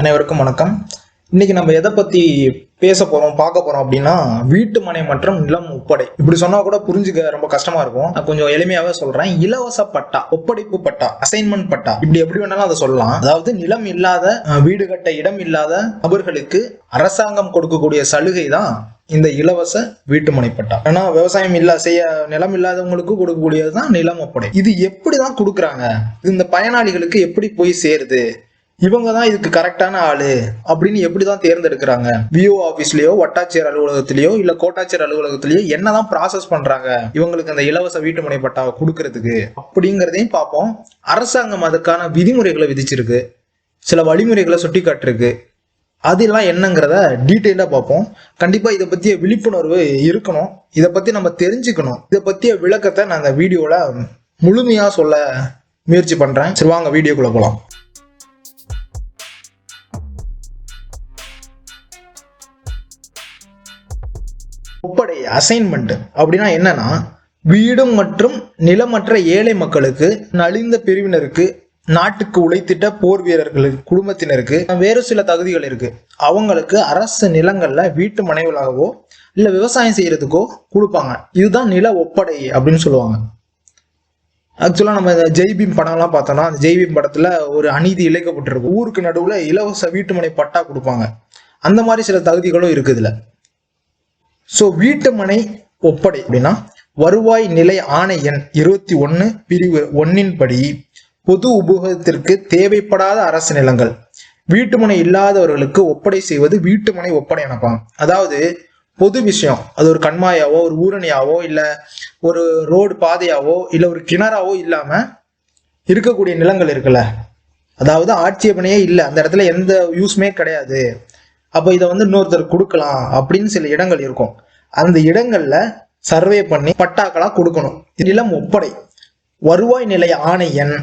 அனைவருக்கும் வணக்கம். இன்னைக்கு நம்ம எதை பத்தி பேச போறோம் பார்க்க போறோம் அப்படின்னா வீட்டு மனை மற்றும் நிலம் ஒப்படை இப்படி சொன்னா கூட புரிஞ்சுக்க ரொம்ப கஷ்டமா இருக்கும். நான் கொஞ்சம் எளிமையாவே சொல்றேன். இலவச பட்டா ஒப்படைப்பு பட்டா அசைன்மெண்ட் பட்டா. இப்படி எப்படி வேணாலும் அதை சொல்லலாம். அதாவது நிலம் இல்லாத வீடு கட்ட இடம் இல்லாத நபர்களுக்கு அரசாங்கம் கொடுக்கக்கூடிய சலுகை தான் இந்த இலவச வீட்டுமனை பட்டா. ஏன்னா விவசாயம் இல்ல செய்ய நிலம் இல்லாதவங்களுக்கு கொடுக்கக்கூடியது தான் நிலம் ஒப்படை. இது எப்படி தான் கொடுக்குறாங்க? இது இந்த பயனாளிகளுக்கு எப்படி போய் சேருது? இவங்க தான் இதுக்கு கரெக்டான ஆளு அப்படின்னு எப்படி தான் தேர்ந்தெடுக்கிறாங்க? விஓ ஆஃபீஸ்லயோ வட்டாட்சியர் அலுவலகத்திலயோ இல்ல கோட்டாட்சியர் அலுவலகத்திலயோ என்னதான் ப்ராசஸ் பண்றாங்க? இவங்களுக்கு அந்த இலவச வீட்டுமனை பட்டாவை கொடுக்கறதுக்கு அப்படிங்கிறதையும் பார்ப்போம். அரசாங்கம் அதுக்கான விதிமுறைகளை விதிச்சிருக்கு. சில வழிமுறைகளை சுட்டி காட்டிருக்கு அதெல்லாம் என்னங்கிறத டீட்டெயிலாக பார்ப்போம். கண்டிப்பாக இதை பற்றிய விழிப்புணர்வு இருக்கணும். இதை பற்றி நம்ம தெரிஞ்சுக்கணும். இதை பற்றிய விளக்கத்தை நான் அந்த வீடியோவில் முழுமையாக சொல்ல முயற்சி பண்ணுறேன் சரி வாங்க வீடியோக்குள்ளே போகலாம் அசைன்மெண்ட் அப்படின்னா என்னன்னா வீடு மற்றும் நிலமற்ற ஏழை மக்களுக்கு நலிந்த பிரிவினருக்கு நாட்டுக்கு உழைத்திட்ட போர் வீரர்களுக்கு குடும்பத்தினருக்கு வேறு சில தகுதிகள் இருக்கு. அவங்களுக்கு அரசு நிலங்கள்ல வீட்டு மனைவிகளாகவோ இல்ல விவசாயம் செய்யறதுக்கோ கொடுப்பாங்க. இதுதான் நில ஒப்படை அப்படின்னு சொல்லுவாங்க. ஆக்சுவலாக நம்ம இந்த ஜெய்பீம் படம்லாம் பார்த்தோம்னா அந்த ஜெய்பீம் படத்துல ஒரு அநீதி இழைக்கப்பட்டிருக்கும். ஊருக்கு நடுவுல இலவச வீட்டுமனை பட்டா கொடுப்பாங்க. அந்த மாதிரி சில தகுதிகளும் இருக்குது இதுல ஸோ வீட்டுமனை ஒப்படை அப்படின்னா வருவாய் நிலை ஆணை எண் இருபத்தி ஒன்று பிரிவு ஒன்னின் படி பொது உபயோகத்திற்கு தேவைப்படாத அரசு நிலங்கள். வீட்டுமனை இல்லாதவர்களுக்கு ஒப்படை செய்வது வீட்டுமனை ஒப்படை எனப்பாங்க அதாவது பொது விஷயம். அது ஒரு கண்மாயாவோ ஒரு ஊரணியாவோ இல்லை ஒரு ரோடு பாதையாவோ இல்லை ஒரு கிணறாவோ இல்லாமல் இருக்கக்கூடிய நிலங்கள் இருக்குல்ல. அதாவது ஆட்சேபனையே இல்லை. அந்த இடத்துல எந்த யூஸ்மே கிடையாது. அப்போ இதை வந்து இன்னொருத்தர் கொடுக்கலாம் அப்படின்னு சில இடங்கள் இருக்கும். அந்த இடங்கள்ல சர்வே பண்ணி பட்டாக்களா கொடுக்கணும். நிலம் ஒப்படை. வருவாய் நிலை ஆணை எண்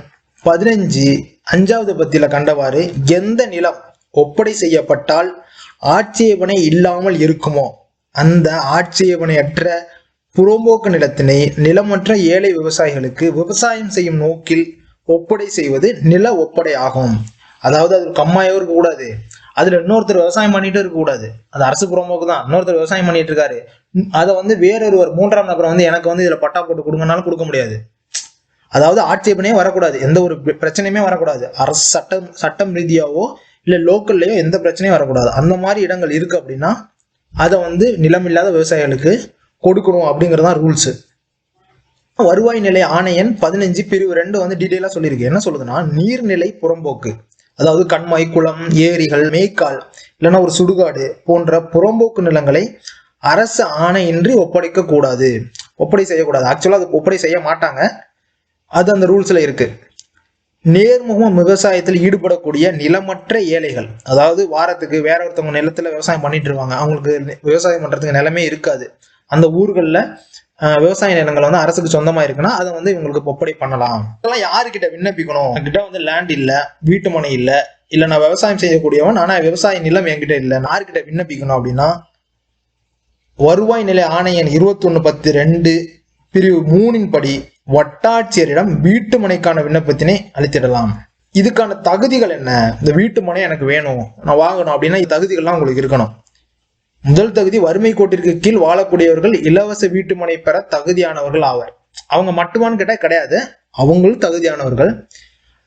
பதினஞ்சு அஞ்சாவது பத்தியில கண்டவாறு எந்த நிலம் ஒப்படை செய்யப்பட்டால் ஆட்சேபனை இல்லாமல் இருக்குமோ? அந்த ஆட்சேபனையற்ற புறம்போக்கு நிலத்தினை நிலமற்ற ஏழை விவசாயிகளுக்கு விவசாயம் செய்யும் நோக்கில் ஒப்படை செய்வது நில ஒப்படை ஆகும். அதாவது அது கம்மாயோ இருக்கக்கூடாது. அதுல இன்னொருத்தர் விவசாயம் பண்ணிட்டு இருக்கக்கூடாது அது அரசு புறம்போக்கு தான். இன்னொருத்தர் விவசாயம் பண்ணிட்டு இருக்காரு. அதை வந்து வேறொருவர் மூன்றாம் நபரை வந்து எனக்கு வந்து இதுல பட்டா போட்டு கொடுங்கனாலும் கொடுக்க முடியாது. அதாவது ஆட்சேபனையே வரக்கூடாது. எந்த ஒரு பிரச்சனையுமே வரக்கூடாது. அரசு சட்டம் சட்டம் ரீதியாவோ இல்லை லோக்கல்லையோ எந்த பிரச்சனையும் வரக்கூடாது. அந்த மாதிரி இடங்கள் இருக்கு அப்படின்னா அதை வந்து நிலமில்லாத விவசாயிகளுக்கு கொடுக்கணும் அப்படிங்கிறது தான் ரூல்ஸு வருவாய் நிலை ஆணையன் பதினஞ்சு பிரிவு ரெண்டு வந்து டீட்டெயிலாக சொல்லியிருக்கு. என்ன சொல்லுதுன்னா நீர்நிலை புறம்போக்கு. அதாவது கண்மாய் குளம் ஏரிகள் மேய்க்கால் இல்லைன்னா ஒரு சுடுகாடு போன்ற புறம்போக்கு நிலங்களை அரசு ஆணையின்றி ஒப்படைக்க கூடாது. ஒப்படை செய்யக்கூடாது. ஆக்சுவலாக அது ஒப்படை செய்ய மாட்டாங்க. அது அந்த ரூல்ஸில் இருக்கு. நேர்முகம் விவசாயத்தில் ஈடுபடக்கூடிய நிலமற்ற ஏழைகள் அதாவது வாரத்துக்கு வேற ஒருத்தவங்க நிலத்துல விவசாயம் பண்ணிட்டு இருவாங்க அவங்களுக்கு விவசாயம் பண்றதுக்கு நிலமே இருக்காது. அந்த ஊர்களில் விவசாய நிலங்கள் வந்து அரசுக்கு சொந்தமா இருக்குன்னா அதை வந்து இவங்களுக்கு ஒப்படை பண்ணலாம். இதெல்லாம் யாருக்கிட்ட விண்ணப்பிக்கணும்? கிட்ட வந்து லேண்ட் இல்ல வீட்டு மனை இல்ல இல்ல நான் விவசாயம் செய்யக்கூடியவன் ஆனா விவசாய நிலம் என்கிட்ட இல்ல. நான் யாருக்கிட்ட விண்ணப்பிக்கணும் அப்படின்னா வருவாய் நிலை ஆணையன் இருபத்தொன்னு பத்து ரெண்டு பிரிவு மூணின் படி வட்டாட்சியரிடம் வீட்டு மனைக்கான விண்ணப்பத்தினை அளித்திடலாம். இதுக்கான தகுதிகள் என்ன? இந்த வீட்டு மனை எனக்கு வேணும். நான் வாங்கணும் அப்படின்னா இந்த தகுதிகள்லாம் உங்களுக்கு இருக்கணும். முதல் தகுதி வறுமை கோட்டிற்கு கீழ் வாழக்கூடியவர்கள் இலவச வீட்டு மனை பெற தகுதியானவர்கள் ஆவர். அவங்க மட்டுமான்னு கேட்டால் கிடையாது. அவங்களும் தகுதியானவர்கள்.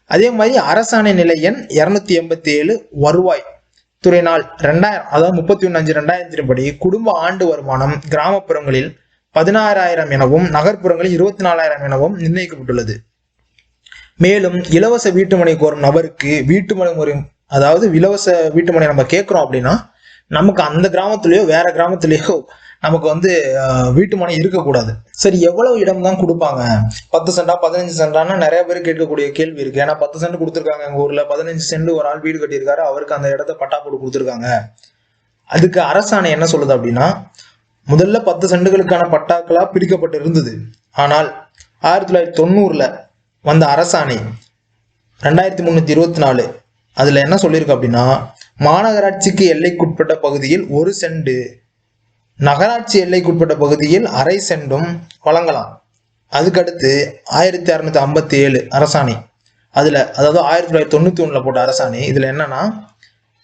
அதே மாதிரி அரசாணை நிலை எண் இரநூத்தி எண்பத்தி ஏழு வருவாய் துறை நாள் ரெண்டாயிரம் அதாவது முப்பத்தி ஒன்று அஞ்சு ரெண்டாயிரத்தின் படி குடும்ப ஆண்டு வருமானம் கிராமப்புறங்களில் பதினாறாயிரம் எனவும் நகர்ப்புறங்களில் இருபத்தி நாலாயிரம் எனவும் நிர்ணயிக்கப்பட்டுள்ளது. மேலும் இலவச வீட்டுமனை கோரும் நபருக்கு வீட்டுமனை முறை அதாவது இலவச வீட்டுமனை நம்ம கேட்குறோம் அப்படின்னா நமக்கு அந்த கிராமத்துலேயோ வேற கிராமத்துலேயோ நமக்கு வந்து வீட்டு மனை இருக்கக்கூடாது. சரி எவ்வளவு இடம் தான் கொடுப்பாங்க? பத்து சென்டா பதினஞ்சு சென்டான்னா நிறைய பேர் கேட்கக்கூடிய கேள்வி இருக்கு. ஏன்னா பத்து சென்ட் கொடுத்துருக்காங்க எங்க ஊர்ல. பதினஞ்சு சென்ட் ஒரு ஆள் வீடு கட்டியிருக்காரு. அவருக்கு அந்த இடத்த பட்டா போட்டு கொடுத்துருக்காங்க. அதுக்கு அரசாணை என்ன சொல்லுது அப்படின்னா முதல்ல பத்து சென்டுகளுக்கான பட்டாக்களா பிரிக்கப்பட்டு இருந்தது. ஆனால் ஆயிரத்தி தொள்ளாயிரத்தி தொண்ணூறுல வந்த அரசாணை ரெண்டாயிரத்தி முந்நூற்றி இருபத்தி நாலு அதில் என்ன சொல்லியிருக்கு அப்படின்னா மாநகராட்சிக்கு எல்லைக்குட்பட்ட பகுதியில் ஒரு செண்டு நகராட்சி எல்லைக்குட்பட்ட பகுதியில் அரை செண்டும் வழங்கலாம். அதுக்கடுத்து ஆயிரத்தி அறுநூத்தி ஐம்பத்தி ஏழு அரசாணை. அதில் அதாவது ஆயிரத்தி தொள்ளாயிரத்தி தொண்ணூற்றி ஒன்றில் போட்ட அரசாணை இதில் என்னன்னா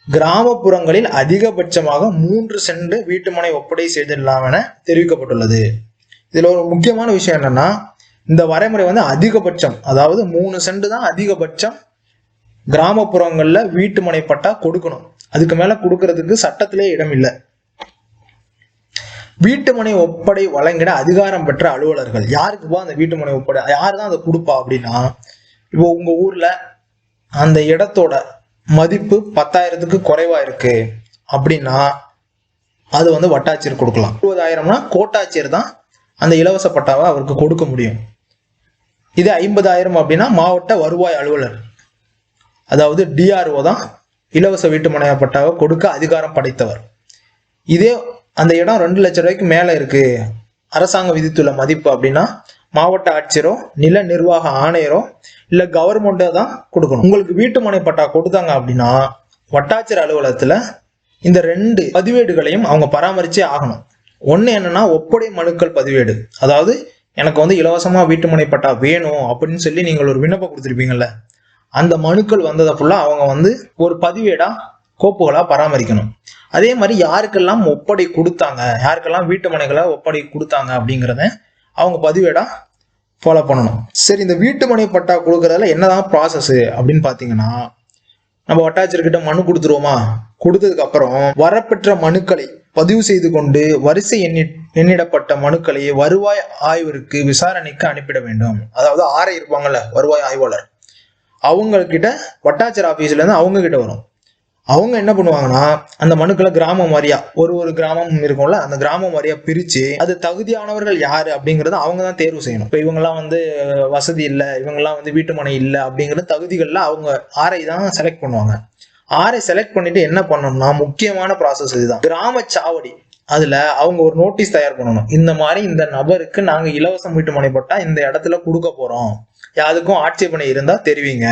கிராமப்புறங்களில் அதிகபட்சமாக மூன்று சென்ட் வீட்டுமனை ஒப்படை செய்திடலாம் என தெரிவிக்கப்பட்டுள்ளது. இதில் ஒரு முக்கியமான விஷயம் என்னன்னா இந்த வரைமுறை வந்து அதிகபட்சம் அதாவது மூணு செண்டு தான் அதிகபட்சம் கிராமப்புறங்கள்ல வீட்டுமனை பட்டா கொடுக்கணும். அதுக்கு மேல கொடுக்கறதுக்கு சட்டத்திலே இடம் இல்லை. வீட்டுமனை ஒப்படை வழங்கிட அதிகாரம் பெற்ற அலுவலர்கள். யாருக்குப்பா அந்த வீட்டுமனை ஒப்படை? யாரு தான் அதை கொடுப்பா அப்படின்னா இப்போ உங்க ஊர்ல அந்த இடத்தோட மதிப்பு பத்தாயிரத்துக்கு குறைவா இருக்கு அப்படின்னா அது வந்து வட்டாட்சியர் கொடுக்கலாம். இருபதாயிரம்னா கோட்டாட்சியர் தான் அந்த இலவச பட்டாவை அவருக்கு கொடுக்க முடியும். இதே ஐம்பதாயிரம் அப்படின்னா மாவட்ட வருவாய் அலுவலர். அதாவது டிஆர்ஓ தான் இலவச வீட்டுமனை பட்டாவை கொடுக்க அதிகாரம் படைத்தவர். இதே அந்த இடம் ரெண்டு லட்சம் ரூபாய்க்கு மேலே இருக்கு. அரசாங்கம் விதித்துள்ள மதிப்பு அப்படின்னா மாவட்ட ஆட்சியரோ நில நிர்வாக ஆணையரோ இல்லை கவர்மெண்ட்டோ தான் கொடுக்கணும். உங்களுக்கு வீட்டு மனை பட்டா கொடுத்தாங்க அப்படின்னா வட்டாட்சியர் அலுவலகத்தில் இந்த ரெண்டு பதிவேடுகளையும் அவங்க பராமரிச்சே ஆகணும். ஒன்று என்னன்னா ஒப்படை மனுக்கள் பதிவேடு. அதாவது எனக்கு வந்து இலவசமாக வீட்டு மனை பட்டா வேணும் அப்படின்னு சொல்லி நீங்கள் ஒரு விண்ணப்பம் கொடுத்துருப்பீங்கல்ல. அந்த மனுக்கள் வந்ததை ஃபுல்லாக அவங்க வந்து ஒரு பதிவேடா கோப்புகளா பராமரிக்கணும். அதே மாதிரி யாருக்கெல்லாம் ஒப்படை கொடுத்தாங்க யாருக்கெல்லாம் வீட்டு மனைகளை ஒப்படை கொடுத்தாங்க அப்படிங்கிறத அவங்க பதிவேடா ஃபாலோ பண்ணணும். சரி இந்த வீட்டு மனை பட்டா கொடுக்கறதுல என்னதான் ப்ராசஸ் அப்படின்னு பார்த்தீங்கன்னா நம்ம வட்டாட்சியர்கிட்ட மனு கொடுத்துருவோமா? கொடுத்ததுக்கு அப்புறம் வரப்பெற்ற மனுக்களை பதிவு செய்து கொண்டு வரிசை எண்ணி எண்ணிடப்பட்ட மனுக்களை வருவாய் ஆய்விற்கு விசாரணைக்கு அனுப்பிட வேண்டும். அதாவது ஆரை இருப்பாங்கல்ல வருவாய் ஆய்வாளர். அவங்கக்கிட்ட வட்டாட்சியர் ஆஃபீஸ்லேருந்து அவங்க கிட்ட வரும். அவங்க என்ன பண்ணுவாங்கன்னா அந்த மனுக்களை கிராமம் மாதிரியா ஒரு ஒரு கிராமம் இருக்கும்ல அந்த கிராமம் மாதிரியா பிரிச்சு அது தகுதியானவர்கள் யாரு அப்படிங்கறத அவங்க தான் தேர்வு செய்யணும். இப்போ இவங்கெல்லாம் வந்து வசதி இல்லை இவங்கெல்லாம் வந்து வீட்டு மனை இல்லை அப்படிங்கிற தகுதிகள்ல அவங்க ஆரை தான் செலக்ட் பண்ணுவாங்க. ஆரை செலக்ட் பண்ணிட்டு என்ன பண்ணணும்னா முக்கியமான ப்ராசஸ் இதுதான். கிராம சாவடி அதுல அவங்க ஒரு நோட்டீஸ் தயார் பண்ணணும். இந்த மாதிரி இந்த நபருக்கு நாங்க இலவசம் வீட்டு மனை பட்டா இந்த இடத்துல கொடுக்க போறோம். யாருக்கும் ஆட்சேபனை இருந்தா தெரிவிங்க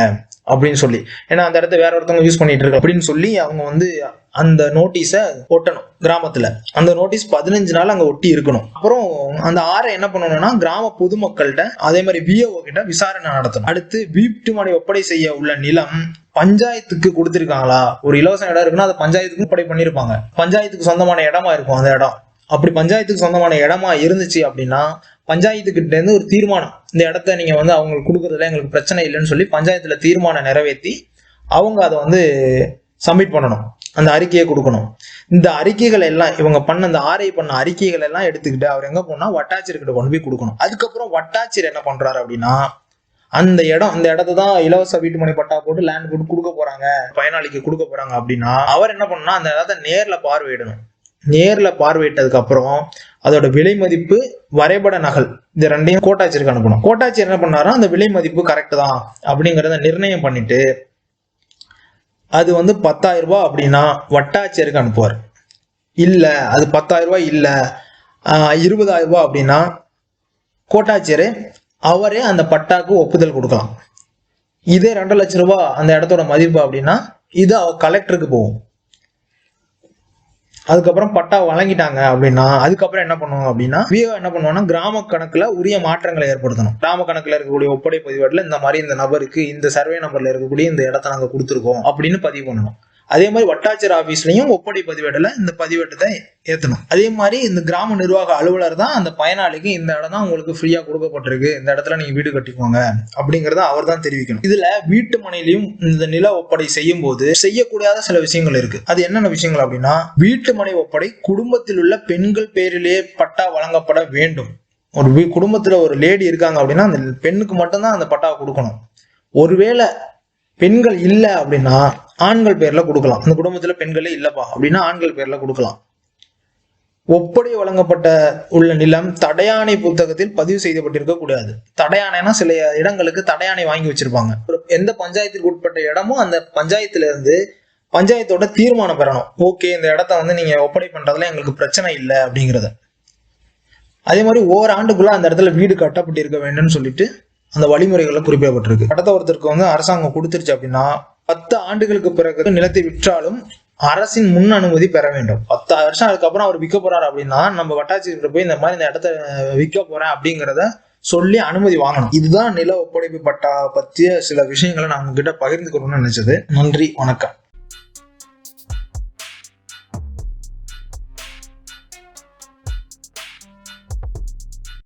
அப்படின்னு சொல்லி. ஏன்னா அந்த இடத்த வேற ஒருத்தவங்க யூஸ் பண்ணிட்டு இருக்க அப்படின்னு சொல்லி அவங்க வந்து அந்த நோட்டீஸை ஒட்டணும் கிராமத்துல. அந்த நோட்டீஸ் பதினஞ்சு நாள் அங்க ஒட்டி இருக்கணும். அப்புறம் அந்த ஆறை என்ன பண்ணணும்னா கிராம பொதுமக்கள்கிட்ட அதே மாதிரி பிஓ கிட்ட விசாரணை நடத்தணும். அடுத்து வீட்டு மனை ஒப்படை செய்ய உள்ள நிலம் பஞ்சாயத்துக்கு கொடுத்துருக்காங்களா? ஒரு இலவச இடம் இருக்குன்னா அதை பஞ்சாயத்துக்கு ஒப்படை பண்ணிருப்பாங்க. பஞ்சாயத்துக்கு சொந்தமான இடமா இருக்கும் அந்த இடம். அப்படி பஞ்சாயத்துக்கு சொந்தமான இடமா இருந்துச்சு அப்படின்னா பஞ்சாயத்துக்கிட்டேருந்து ஒரு தீர்மானம். இந்த இடத்த நீங்கள் வந்து அவங்களுக்கு கொடுக்குறதுல எங்களுக்கு பிரச்சனை இல்லைன்னு சொல்லி பஞ்சாயத்தில் தீர்மானம் நிறைவேற்றி அவங்க அதை வந்து சப்மிட் பண்ணணும். அந்த அறிக்கையை கொடுக்கணும். இந்த அறிக்கைகள் எல்லாம் இவங்க பண்ண அந்த ஆர்ஐ பண்ண அறிக்கைகள் எல்லாம் எடுத்துக்கிட்டு அவர் எங்கே போனால் வட்டாட்சியர்கிட்ட கொண்டு போய் கொடுக்கணும். அதுக்கப்புறம் வட்டாட்சியர் என்ன பண்ணுறாரு அப்படின்னா அந்த இடம் அந்த இடத்த தான் இலவச வீட்டுமனை பட்டா போட்டு லேண்ட் போட்டு கொடுக்க போறாங்க பயனாளிக்கு கொடுக்க போறாங்க அப்படின்னா அவர் என்ன பண்ணணும்னா அந்த இடத்த நேர்ல பார்வையிடணும். நேரில் பார்வையிட்டதுக்கு அப்புறம் அதோட விலை மதிப்பு வரைபட நகல் இது ரெண்டையும் கோட்டாட்சியருக்கு அனுப்பணும். கோட்டாட்சியர் என்ன பண்ணாருன்னா அந்த விலை மதிப்பு கரெக்ட் தான் அப்படிங்கிறத நிர்ணயம் பண்ணிட்டு அது வந்து பத்தாயிரம் ரூபாய் அப்படின்னா வட்டாட்சியருக்கு அனுப்புவார். இல்லை அது பத்தாயிரம் ரூபாய் இல்லை இருபதாயிரம் ரூபாய் அப்படின்னா கோட்டாட்சியர் அவரே அந்த பட்டாக்கு ஒப்புதல் கொடுக்கலாம். இதே ரெண்டு லட்சம் ரூபாய் அந்த இடத்தோட மதிப்பு அப்படின்னா இது கலெக்டருக்கு போகும். அதுக்கப்புறம் பட்டா வழங்கிட்டாங்க அப்படின்னா அதுக்கப்புறம் என்ன பண்ணுவோம் அப்படின்னா விஓ என்ன பண்ணுவோம்னா கிராம கணக்குல உரிய மாற்றங்களை ஏற்படுத்தணும். கிராம கணக்குல இருக்கக்கூடிய ஒப்படை பதிவேட்டில் இந்த மாதிரி இந்த நபருக்கு இந்த சர்வே நம்பர்ல இருக்கக்கூடிய இந்த இடத்த நாங்க கொடுத்துருக்கோம் அப்படின்னு பதிவு பண்ணணும். அதே மாதிரி வட்டாட்சியர் ஆஃபீஸ்லையும் ஒப்படை பதிவேட்டில் இந்த பதிவேட்டத்தை ஏற்றணும் அதே மாதிரி இந்த கிராம நிர்வாக அலுவலர் தான் அந்த பயனாளிக்கு இந்த இடம் தான் உங்களுக்கு ஃப்ரீயாக கொடுக்கப்பட்டிருக்கு. இந்த இடத்துல நீங்கள் வீடு கட்டிக்கோங்க அப்படிங்கிறத அவர் தான் தெரிவிக்கணும். இதில் வீட்டு மனையிலையும் இந்த நில ஒப்படை செய்யும் போது செய்யக்கூடாத சில விஷயங்கள் இருக்கு. அது என்னென்ன விஷயங்கள் அப்படின்னா வீட்டு மனை ஒப்படை குடும்பத்தில் உள்ள பெண்கள் பேரிலேயே பட்டா வழங்கப்பட வேண்டும். ஒரு குடும்பத்தில் ஒரு லேடி இருக்காங்க அப்படின்னா அந்த பெண்ணுக்கு மட்டும்தான் அந்த பட்டாவை கொடுக்கணும். ஒருவேளை பெண்கள் இல்லை அப்படின்னா ஆண்கள் பேர்ல கொடுக்கலாம். அந்த குடும்பத்துல பெண்களே இல்லப்பா. அப்படின்னா ஆண்கள் பேர்ல கொடுக்கலாம். ஒப்படை வழங்கப்பட்ட உள்ள நிலம் தடையானை புத்தகத்தில் பதிவு செய்யப்பட்டிருக்க கூடாது. தடையானைனா சில இடங்களுக்கு தடையானை வாங்கி வச்சிருப்பாங்க. எந்த பஞ்சாயத்துக்கு உட்பட்ட இடமும் அந்த பஞ்சாயத்துல இருந்து பஞ்சாயத்தோட தீர்மானம் பெறணும். ஓகே இந்த இடத்த வந்து நீங்க ஒப்படை பண்றதுல எங்களுக்கு பிரச்சனை இல்லை அப்படிங்கிறத. அதே மாதிரி ஓராண்டுக்குள்ள அந்த இடத்துல வீடு கட்டப்பட்டிருக்க வேண்டும்னு சொல்லிட்டு அந்த வழிமுறைகளை குறிப்பிடப்பட்டிருக்கு. இடத்த ஒருத்தருக்கு வந்து அரசாங்கம் கொடுத்துருச்சு அப்படின்னா பத்து ஆண்டுகளுக்கு பிறகு நிலத்தை விற்றாலும் அரசின் முன் அனுமதி பெற வேண்டும். பத்து வருஷம் அதுக்கப்புறம் அவர் விற்க போறாரு அப்படின்னா நம்ம வட்டாட்சியர்கிட்ட போய் இந்த மாதிரி இந்த இடத்த விற்க போறேன் அப்படிங்கிறத சொல்லி அனுமதி வாங்கணும். இதுதான் நில ஒப்படைப்பு பட்டா பற்றிய சில விஷயங்களை நான் உங்ககிட்ட பகிர்ந்துக்கணும்னு நினைச்சது. நன்றி வணக்கம்.